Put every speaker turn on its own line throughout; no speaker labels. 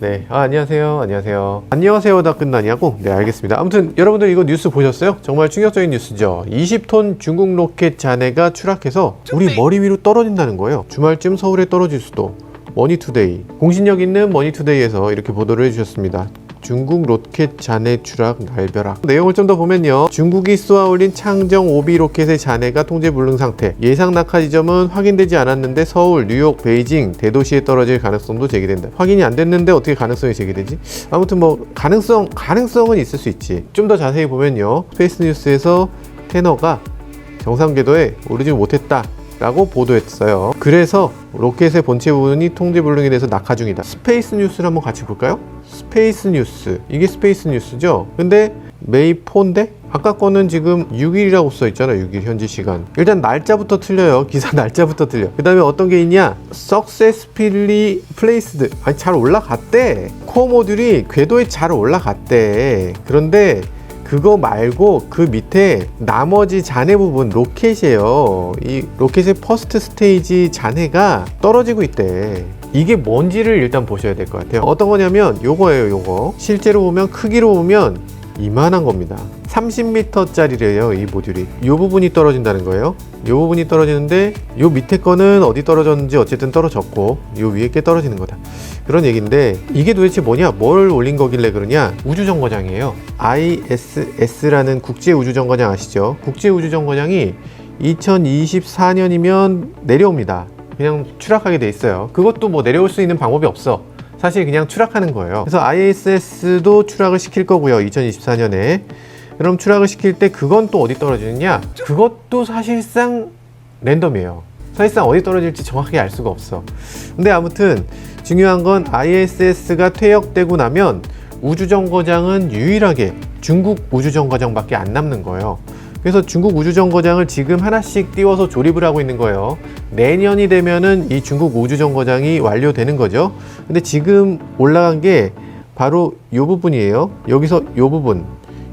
네, 아, 안녕하세요. 안녕하세요. 안녕하세요다 끝나냐고? 네, 알겠습니다. 아무튼 여러분들 이거 뉴스 보셨어요? 정말 충격적인 뉴스죠. 20톤 중국 로켓 잔해가 추락해서 우리 머리 위로 떨어진다는 거예요. 주말쯤 서울에 떨어질 수도. 머니투데이. 공신력 있는 머니투데이에서 이렇게 보도를 해주셨습니다. 중국 로켓 잔해 추락 날벼락. 내용을 좀 더 보면요. 중국이 쏘아 올린 창정 오비 로켓의 잔해가 통제 불능 상태. 예상 낙하 지점은 확인되지 않았는데 서울, 뉴욕, 베이징 대도시에 떨어질 가능성도 제기된다. 확인이 안 됐는데 어떻게 가능성이 제기되지? 아무튼 뭐 가능성 가능성은 있을 수 있지. 좀 더 자세히 보면요. 스페이스 뉴스에서 테너가 정상 궤도에 오르지 못했다. 라고 보도했어요. 그래서 로켓의 본체 부분이 통제 불능이 돼서 낙하 중이다. 스페이스 뉴스를 한번 같이 볼까요? 스페이스 뉴스. 이게 스페이스 뉴스죠? 근데 메이 4인데? 아까 거는 지금 6일이라고 써 있잖아요. 6일 현지 시간. 일단 날짜부터 틀려요. 기사 날짜부터 틀려. 그 다음에 어떤 게 있냐? successfully placed. 아니, 잘 올라갔대. 코어 모듈이 궤도에 잘 올라갔대. 그런데 그거 말고 그 밑에 나머지 잔해 부분 로켓이에요. 이 로켓의 퍼스트 스테이지 잔해가 떨어지고 있대. 이게 뭔지를 일단 보셔야 될 것 같아요. 어떤 거냐면 요거예요, 요거. 실제로 보면 크기로 보면 이만한 겁니다. 30m짜리래요, 이 모듈이. 요 부분이 떨어진다는 거예요. 요 부분이 떨어지는데 요 밑에 거는 어디 떨어졌는지 어쨌든 떨어졌고 요 위에 게 떨어지는 거다. 그런 얘기인데 이게 도대체 뭐냐? 뭘 올린 거길래 그러냐? 우주정거장이에요. ISS라는 국제우주정거장 아시죠? 국제우주정거장이 2024년이면 내려옵니다. 그냥 추락하게 돼 있어요. 그것도 뭐 내려올 수 있는 방법이 없어. 사실 그냥 추락하는 거예요. 그래서 ISS도 추락을 시킬 거고요. 2024년에. 그럼 추락을 시킬 때 그건 또 어디 떨어지느냐? 그것도 사실상 랜덤이에요. 사실상 어디 떨어질지 정확하게 알 수가 없어. 근데 아무튼 중요한 건 ISS가 퇴역되고 나면 우주정거장은 유일하게 중국 우주정거장밖에 안 남는 거예요. 그래서 중국 우주정거장을 지금 하나씩 띄워서 조립을 하고 있는 거예요. 내년이 되면은 이 중국 우주정거장이 완료되는 거죠. 근데 지금 올라간 게 바로 이 부분이에요. 여기서 이 부분.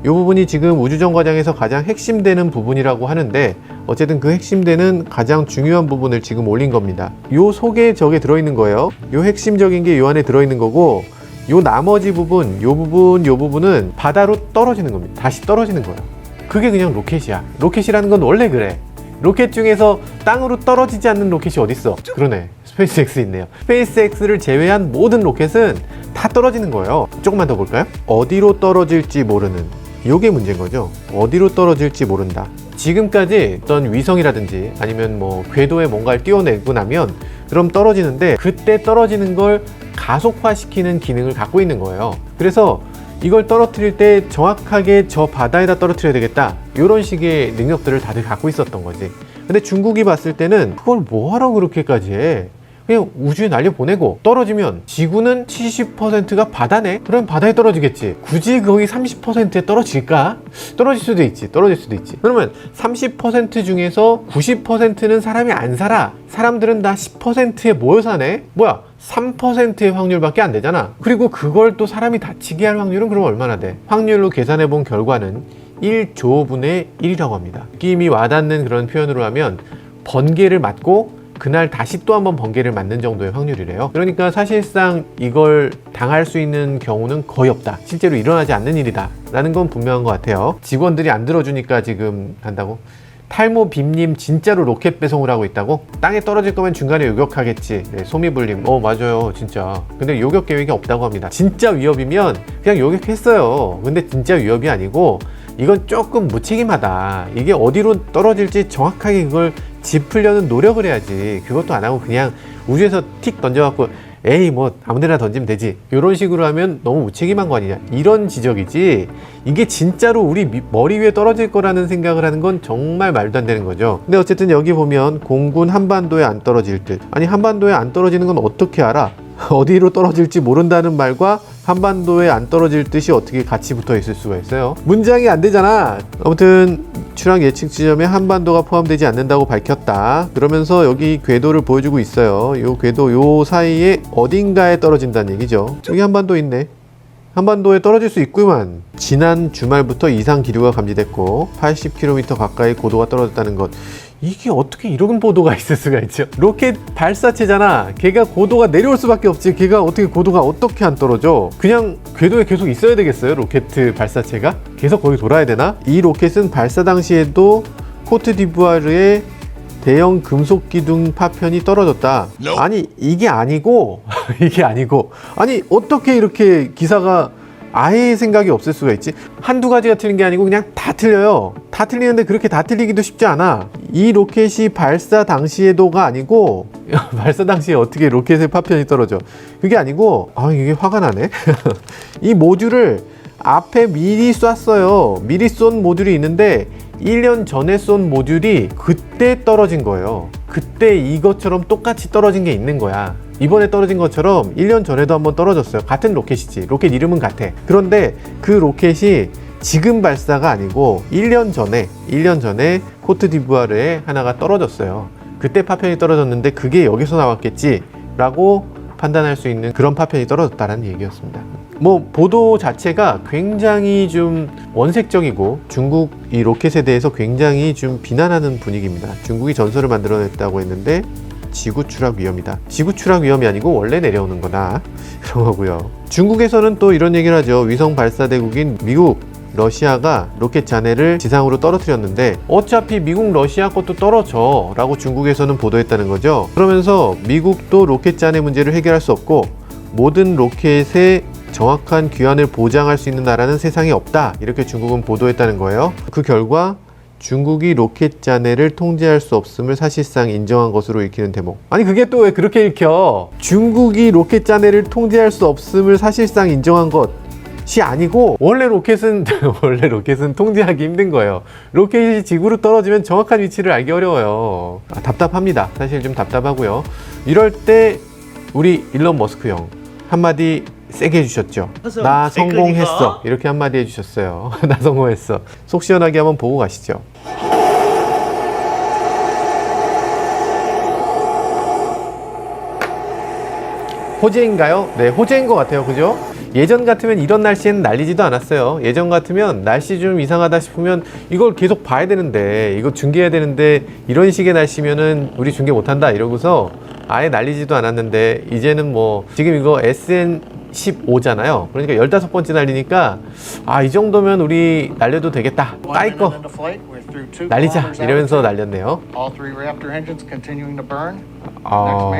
이 부분이 지금 우주정거장에서 가장 핵심되는 부분이라고 하는데 어쨌든 그 핵심되는 가장 중요한 부분을 지금 올린 겁니다. 요 속에 저게 들어있는 거예요. 요 핵심적인 게 요 안에 들어있는 거고 요 나머지 부분, 요 부분, 요 부분은 바다로 떨어지는 겁니다. 다시 떨어지는 거예요. 그게 그냥 로켓이야. 로켓이라는 건 원래 그래. 로켓 중에서 땅으로 떨어지지 않는 로켓이 어딨어? 그러네. 스페이스X 있네요. 스페이스X를 제외한 모든 로켓은 다 떨어지는 거예요. 조금만 더 볼까요? 어디로 떨어질지 모르는. 요게 문제인 거죠. 어디로 떨어질지 모른다. 지금까지 어떤 위성이라든지 아니면 뭐 궤도에 뭔가를 띄워내고 나면 그럼 떨어지는데 그때 떨어지는 걸 가속화시키는 기능을 갖고 있는 거예요. 그래서 이걸 떨어뜨릴 때 정확하게 저 바다에다 떨어뜨려야 되겠다. 이런 식의 능력들을 다들 갖고 있었던 거지. 근데 중국이 봤을 때는 그걸 뭐하러 그렇게까지 해? 그냥 우주에 날려보내고 떨어지면 지구는 70%가 바다네? 그럼 바다에 떨어지겠지. 굳이 거기 30%에 떨어질까? 떨어질 수도 있지. 떨어질 수도 있지. 그러면 30% 중에서 90%는 사람이 안 살아. 사람들은 다 10%에 모여 사네? 뭐야? 3%의 확률밖에 안 되잖아. 그리고 그걸 또 사람이 다치게 할 확률은 그럼 얼마나 돼? 확률로 계산해 본 결과는 1조분의 1이라고 합니다. 느낌이 와닿는 그런 표현으로 하면 번개를 맞고 그날 다시 또 한번 번개를 맞는 정도의 확률이래요. 그러니까 사실상 이걸 당할 수 있는 경우는 거의 없다. 실제로 일어나지 않는 일이다. 라는 건 분명한 것 같아요. 직원들이 안 들어주니까 지금 한다고? 탈모 빔님 진짜로 로켓 배송을 하고 있다고? 땅에 떨어질 거면 중간에 요격하겠지. 네, 소미불님. 어, 맞아요. 진짜. 근데 요격 계획이 없다고 합니다. 진짜 위협이면 그냥 요격했어요. 근데 진짜 위협이 아니고 이건 조금 무책임하다. 이게 어디로 떨어질지 정확하게 그걸 짚으려는 노력을 해야지. 그것도 안 하고 그냥 우주에서 틱 던져갖고 에이 뭐 아무데나 던지면 되지. 이런 식으로 하면 너무 무책임한 거 아니냐. 이런 지적이지. 이게 진짜로 우리 미- 머리 위에 떨어질 거라는 생각을 하는 건 정말 말도 안 되는 거죠. 근데 어쨌든 여기 보면 공군 한반도에 안 떨어질 듯. 아니 한반도에 안 떨어지는 건 어떻게 알아? 어디로 떨어질지 모른다는 말과 한반도에 안 떨어질 듯이 어떻게 같이 붙어 있을 수가 있어요 문장이 안 되잖아 아무튼 추락 예측 지점에 한반도가 포함되지 않는다고 밝혔다. 그러면서 여기 궤도를 보여주고 있어요. 요 궤도 요 사이에 어딘가에 떨어진다는 얘기죠. 여기 한반도 있네. 한반도에 떨어질 수 있구만. 지난 주말부터 이상 기류가 감지됐고 80km 가까이 고도가 떨어졌다는 것. 이게 어떻게 이런 보도가 있을 수가 있죠? 로켓 발사체잖아. 걔가 고도가 내려올 수밖에 없지. 걔가 어떻게 고도가 어떻게 안 떨어져? 그냥 궤도에 계속 있어야 되겠어요? 로켓 발사체가? 계속 거기 돌아야 되나? 이 로켓은 발사 당시에도 코트디부아르의 대형 금속 기둥 파편이 떨어졌다. 아니 이게 아니고 이게 아니고 아니 어떻게 이렇게 기사가 아예 생각이 없을 수가 있지? 한두 가지가 틀린 게 아니고 그냥 다 틀려요. 다 틀리는데 그렇게 다 틀리기도 쉽지 않아. 이 로켓이 발사 당시에도가 아니고 발사 당시에 어떻게 로켓의 파편이 떨어져? 그게 아니고 아 이게 화가 나네. 이 모듈을 앞에 미리 쐈어요. 미리 쏜 모듈이 있는데 1년 전에 쏜 모듈이 그때 떨어진 거예요. 그때 이것처럼 똑같이 떨어진 게 있는 거야. 이번에 떨어진 것처럼 1년 전에도 한번 떨어졌어요. 같은 로켓이지. 로켓 이름은 같아. 그런데 그 로켓이 지금 발사가 아니고 1년 전에 1년 전에 코트디부아르에 하나가 떨어졌어요. 그때 파편이 떨어졌는데 그게 여기서 나왔겠지라고 판단할 수 있는 그런 파편이 떨어졌다는 얘기였습니다. 뭐 보도 자체가 굉장히 좀 원색적이고 중국 이 로켓에 대해서 굉장히 좀 비난하는 분위기입니다. 중국이 전설을 만들어냈다고 했는데 지구 추락 위험이다. 지구 추락 위험이 아니고 원래 내려오는 거다. 그런 거고요. 중국에서는 또 이런 얘기를 하죠. 위성 발사대국인 미국, 러시아가 로켓 잔해를 지상으로 떨어뜨렸는데 어차피 미국, 러시아 것도 떨어져 라고 중국에서는 보도했다는 거죠. 그러면서 미국도 로켓 잔해 문제를 해결할 수 없고 모든 로켓의 정확한 귀환을 보장할 수 있는 나라는 세상에 없다. 이렇게 중국은 보도했다는 거예요. 그 결과 중국이 로켓 잔해를 통제할 수 없음을 사실상 인정한 것으로 읽히는 대목. 아니 그게 또 왜 그렇게 읽혀? 중국이 로켓 잔해를 통제할 수 없음을 사실상 인정한 것이 아니고 원래 로켓은 원래 로켓은 통제하기 힘든 거예요. 로켓이 지구로 떨어지면 정확한 위치를 알기 어려워요. 아, 답답합니다. 사실 좀 답답하고요. 이럴 때 우리 일론 머스크 형 한마디 세게 해주셨죠. 나 성공했어. 이렇게 한마디 해주셨어요. 나 성공했어. 속 시원하게 한번 보고 가시죠. 호재인가요? 네, 호재인 것 같아요. 그죠? 예전 같으면 이런 날씨에는 날리지도 않았어요. 예전 같으면 날씨 좀 이상하다 싶으면 이걸 계속 봐야 되는데, 이거 중계해야 되는데, 이런 식의 날씨면은 우리 중계 못한다. 이러고서 아예 날리지도 않았는데, 이제는 뭐, 지금 이거 SN 15잖아요. 그러니까 15번째 날리니까, 아, 이 정도면 우리 날려도 되겠다. 까이 거. 날리자. 이러면서 날렸네요.
Burn.
아.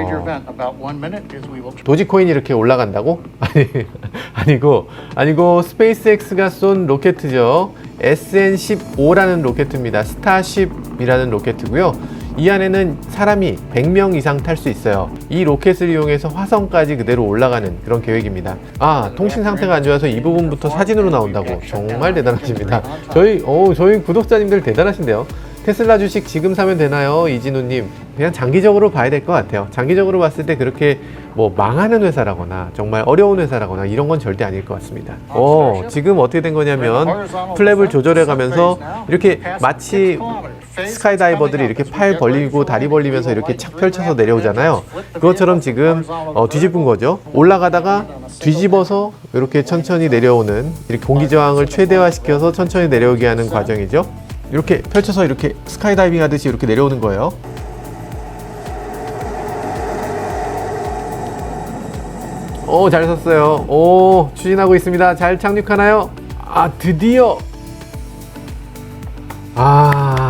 도지코인이 이렇게 올라간다고? 아니, 아니고, 아니고, 스페이스X가 쏜 로켓이죠. SN15라는 로켓입니다. 스타쉽이라는 로켓이고요. 이 안에는 사람이 100명 이상 탈 수 있어요. 이 로켓을 이용해서 화성까지 그대로 올라가는 그런 계획입니다. 아, 통신 상태가 안 좋아서 이 부분부터 사진으로 나온다고. 정말 대단하십니다. 저희, 어, 저희 구독자님들 대단하신데요. 테슬라 주식 지금 사면 되나요? 이진우님. 그냥 장기적으로 봐야 될 것 같아요. 장기적으로 봤을 때 그렇게 뭐 망하는 회사라거나 정말 어려운 회사라거나 이런 건 절대 아닐 것 같습니다. 어, 지금 어떻게 된 거냐면 플랩을 조절해 가면서 이렇게 마치 스카이다이버들이 이렇게 팔 벌리고 다리 벌리면서 이렇게 착 펼쳐서 내려오잖아요. 그것처럼 지금 어, 뒤집은 거죠. 올라가다가 뒤집어서 이렇게 천천히 내려오는 이렇게 공기 저항을 최대화시켜서 천천히 내려오게 하는 과정이죠. 이렇게 펼쳐서 이렇게 스카이다이빙 하듯이 이렇게 내려오는 거예요. 오, 잘 섰어요. 오, 추진하고 있습니다. 잘 착륙하나요? 아, 드디어. 아,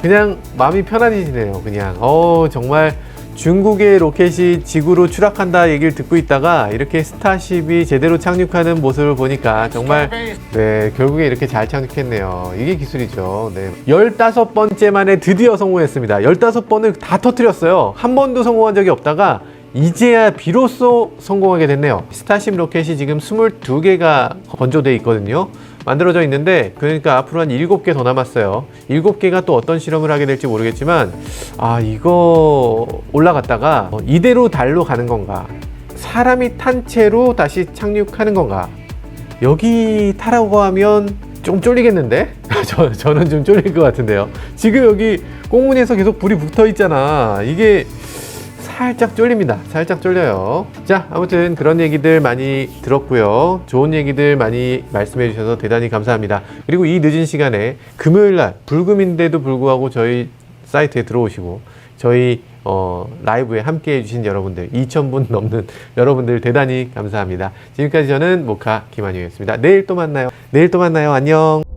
그냥 마음이 편안해지네요. 그냥. 어, 정말 중국의 로켓이 지구로 추락한다 얘기를 듣고 있다가 이렇게 스타쉽이 제대로 착륙하는 모습을 보니까 정말 네, 결국에 이렇게 잘 착륙했네요. 이게 기술이죠. 네. 15번째 만에 드디어 성공했습니다. 15번을 다 터뜨렸어요. 한 번도 성공한 적이 없다가 이제야 비로소 성공하게 됐네요. 스타쉽 로켓이 지금 22개가 건조돼 있거든요. 만들어져 있는데 그러니까 앞으로 한 7개 더 남았어요. 7개가 또 어떤 실험을 하게 될지 모르겠지만 아 이거 올라갔다가 어, 이대로 달로 가는 건가? 사람이 탄 채로 다시 착륙하는 건가? 여기 타라고 하면 좀 쫄리겠는데? 저, 저는 좀 쫄릴 것 같은데요. 지금 여기 꽁무니에서 계속 불이 붙어 있잖아. 이게 살짝 쫄립니다. 살짝 쫄려요. 자, 아무튼 그런 얘기들 많이 들었고요. 좋은 얘기들 많이 말씀해 주셔서 대단히 감사합니다. 그리고 이 늦은 시간에 금요일 날 불금인데도 불구하고 저희 사이트에 들어오시고 저희 어, 라이브에 함께 해주신 여러분들 2,000분 넘는 여러분들 대단히 감사합니다. 지금까지 저는 모카 김한유였습니다. 내일 또 만나요. 내일 또 만나요. 안녕.